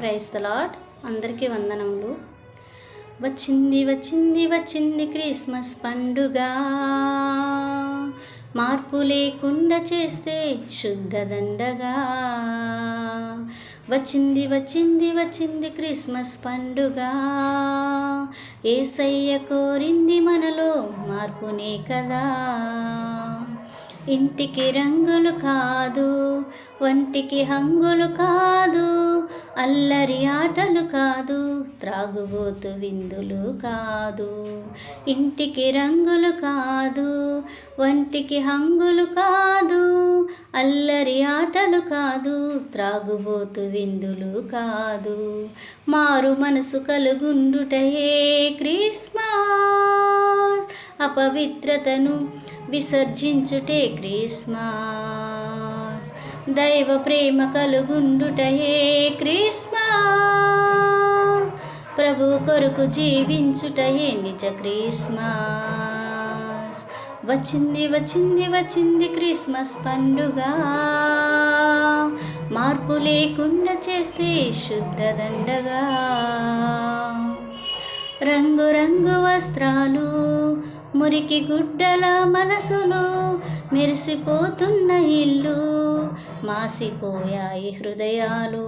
క్రైస్తలాట్ అందరికీ వందనములు. వచ్చింది వచ్చింది వచ్చింది క్రిస్మస్ పండుగ. మార్పు లేకుండా చేస్తే శుద్ధ దండగా. వచ్చింది వచ్చింది వచ్చింది క్రిస్మస్ పండుగ. ఏసయ్య కోరింది మనలో మార్పునే కదా. ఇంటికి రంగులు కాదు వంటికి హంగులు కాదు. అల్లరి ఆటలు కాదు త్రాగుబోతు విందులు కాదు. ఇంటికి రంగులు కాదు వంటికి హంగులు కాదు. అల్లరి ఆటలు కాదు త్రాగుబోతు విందులు కాదు. మారు మనసు కలుగుండుటయే క్రిస్మస్. అపవిత్రతను విసర్జించుటే క్రిస్మస్. దైవ ప్రేమ కలుగుండుటయే క్రిస్మస్. ప్రభు కొరకు జీవించుటయే నిజ క్రిస్మస్. వచ్చింది వచ్చింది వచ్చింది క్రిస్మస్ పండుగ. మార్పు లేకుండా చేస్తే శుద్ధ దండగా. రంగు రంగు వస్త్రాలు మురికి గుడ్డల మనసులు మెరిసిపోతున్న ఇల్లు మాసిపోయాయి హృదయాలు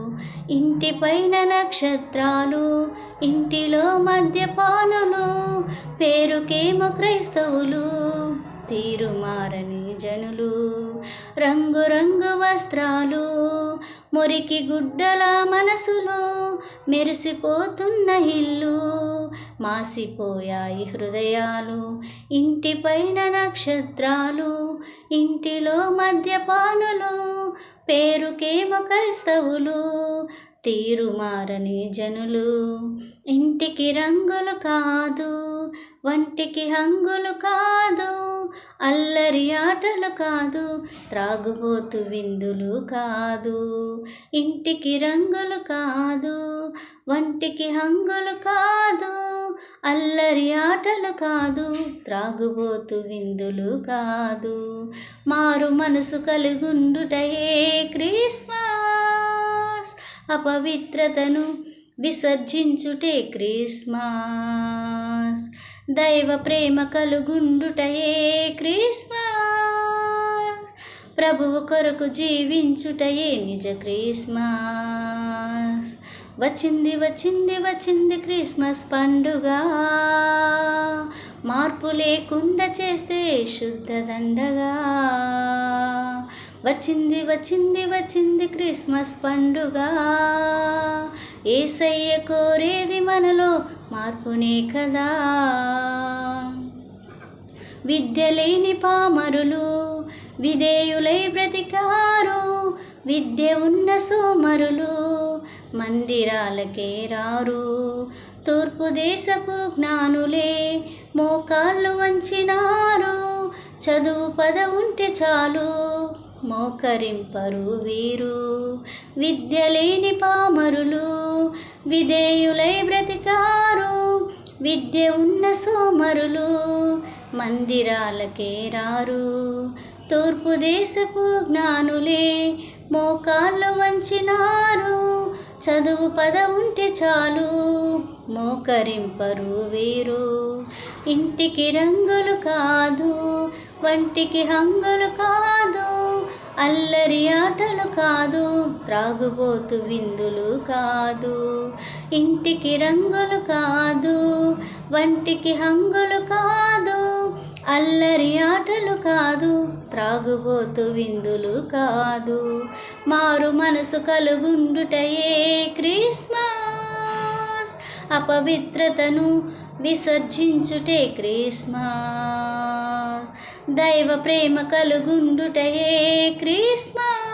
ఇంటిపైన నక్షత్రాలు ఇంటిలో మద్యపానులు పేరుకేమో క్రైస్తవులు. తీరుమారని జనులు. రంగురంగు వస్త్రాలు మురికి గుడ్డల మనసులో మెరిసిపోతున్న ఇల్లు. మాసిపోయాయి హృదయాలు ఇంటిపైన నక్షత్రాలు ఇంటిలో మద్యపానులు పేరుకేమో క్రైస్తవులు. తీరు మారని జనులు ఇంటికి రంగులు కాదు వంటికి హంగులు కాదు. అల్లరి ఆటలు కాదు త్రాగుబోతు విందులు కాదు ఇంటికి రంగులు కాదు వంటికి హంగులు కాదు అల్లరి ఆటలు కాదు త్రాగుబోతు విందులు కాదు. మారు మనసు కలుగుండుటయే క్రిస్మస్ అపవిత్రతను విసర్జించుటే క్రిస్మస్. దైవ ప్రేమ కలుగుండుటయే క్రిస్మస్. ప్రభువు కొరకు జీవించుటయే నిజ క్రిస్మస్. వచ్చింది వచ్చింది వచ్చింది క్రిస్మస్ పండుగ. మార్పు లేకుండా చేస్తే శుద్ధ దండగా. వచ్చింది వచ్చింది వచ్చింది క్రిస్మస్ పండుగ. ఏసయ్య కోరేది మనలో మార్పునే కదా. విద్య లేని పామరులు విధేయులై బ్రతికారు. విద్య ఉన్న సోమరులు మందిరాలకే రారు. తూర్పు దేశపు జ్ఞానులే మోకాళ్ళు వంచినారు. చదువు పద ఉంటే చాలు. మోకరింపరు వీరు. విద్య లేని పామరులు విధేయులై బ్రతికారు. విద్య ఉన్న సోమరులు మందిరాలకే రారు. తూర్పు దేశపు జ్ఞానులే మోకాళ్ళు వంచినారు. చదువు పద ఉంటే చాలు మోకరింపరు వీరు. ఇంటికి రంగులు కాదు వంటికి హంగులు కాదు. అల్లరి ఆటలు కాదు త్రాగుబోతు విందులు కాదు. ఇంటికి రంగులు కాదు వంటికి హంగులు కాదు. అల్లరి ఆటలు కాదు త్రాగుబోతు విందులు కాదు. మారు మనసు కలుగుండుటయే క్రిస్మస్. అపవిత్రతను విసర్జించుటే క్రిస్మస్. దైవ ప్రేమ కలుగుండుటయే క్రిస్మస్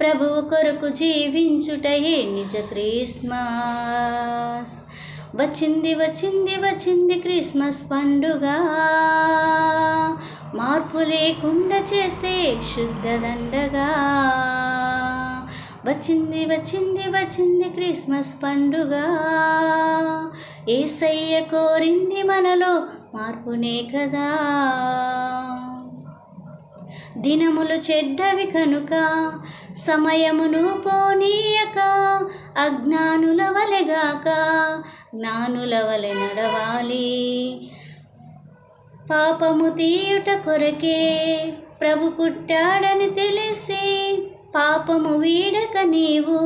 ప్రభువు కొరకు జీవించుటయే నిజ క్రిస్మస్ వచ్చింది వచ్చింది వచ్చింది క్రిస్మస్ పండుగ. మార్పు లేకుండా చేస్తే శుద్ధ దండగా. వచ్చింది వచ్చింది వచ్చింది క్రిస్మస్ పండుగ. ఏసయ్య కోరింది మనలో మార్పునే కదా. దినములు చెడ్డవి కనుక సమయమును పోనీయక అజ్ఞానుల వలెగాక జ్ఞానుల వలె నడవాలి. పాపము తీయుట కొరకే ప్రభు పుట్టాడని తెలిసి పాపము వీడక నీవు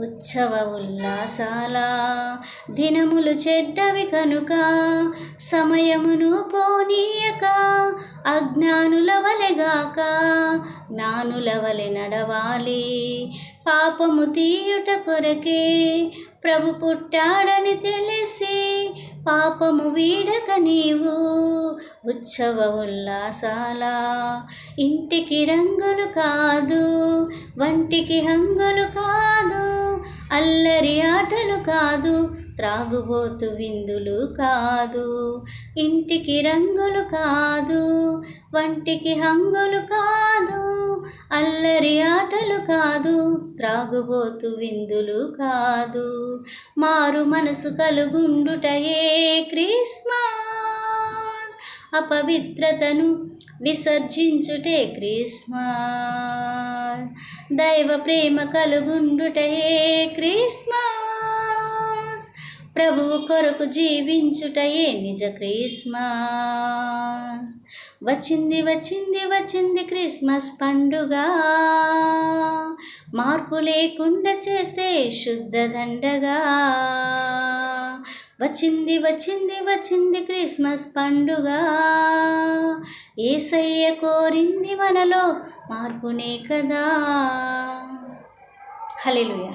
ఉత్సవ ఉల్లాసాల దినములు చెడ్డవి కనుక సమయమును పోనీయక అజ్ఞానుల వలెగాక జ్ఞానుల వలె నడవాలి. పాపము తీయుట కొరకే ప్రభు పుట్టాడని తెలిసి పాపము వీడక నీవు. ఉత్సవ ఉల్లాసాల ఇంటికి రంగులు కాదు వంటికి హంగులు కాదు అల్లరి ఆటలు కాదు త్రాగుబోతు విందులు కాదు. ఇంటికి రంగులు కాదు వంటికి హంగులు కాదు. అల్లరి ఆటలు కాదు త్రాగుబోతు విందులు కాదు. మారు మనసు కలుగుండుటయే క్రిస్మస్. అపవిత్రతను విసర్జించుటే క్రిస్మస్ దైవ ప్రేమ కలుగుండుటయే క్రిస్మస్. ప్రభువు కొరకు జీవించుటయే నిజ క్రిస్మస్. వచ్చింది వచ్చింది వచ్చింది క్రిస్మస్ పండుగ. మార్పు లేకుండా చేస్తే శుద్ధ దండగా. వచ్చింది వచ్చింది వచ్చింది క్రిస్మస్ పండుగ. ఏసయ్య కోరింది మనలో మార్పునే కదా. హల్లెలూయా.